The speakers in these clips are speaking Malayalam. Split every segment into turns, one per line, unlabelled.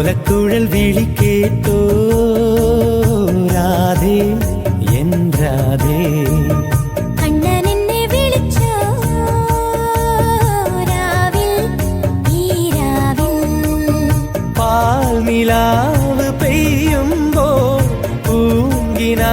ഓലക്കുഴൽ വിളി കേട്ടോ. രാധേ എൻ രാധേ. പാൽനിലാവ് പെയ്യുമ്പോൾ പൂങ്കിനാ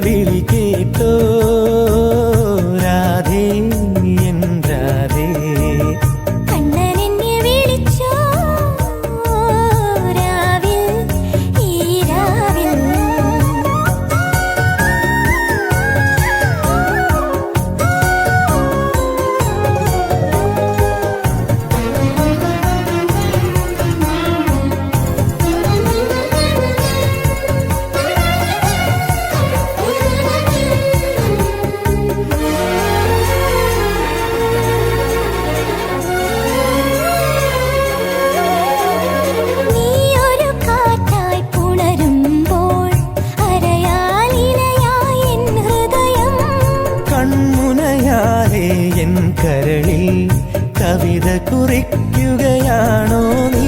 കൺമുനയാതെ എൻ കരളിൽ കവിത കുറിക്കുകയാണോ നീ?